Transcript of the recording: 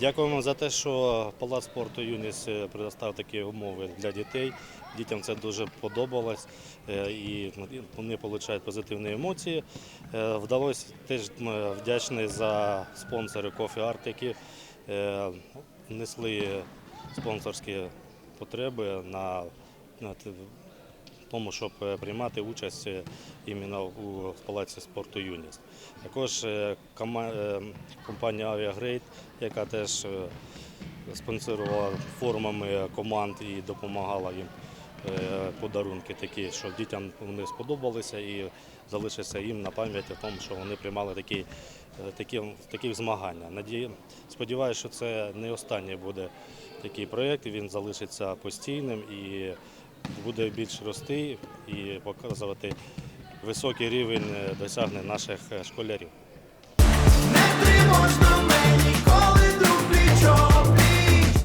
Дякуємо за те, що Палац спорту Юніс е, предоставив такі умови для дітей. Дітям це дуже подобалось е, і вони отримують позитивні емоції. Е, Вдалося теж вдячний за спонсори Coffee Art, які внесли спонсорські потреби на, тому, щоб е, приймати участь е, іменно у Палаці спорту Юніс. Також е, компанія Авіагрейд, яка теж спонсорувала формами команд і допомагала їм подарунки такі, що дітям вони сподобалися і залишиться їм на пам'ять о тому, що вони приймали такі, такі, такі змагання. Надію, сподіваюся, що це не останній буде такий проєкт, він залишиться постійним і буде більш рости і показувати високий рівень е, досягнень наших е, школярів.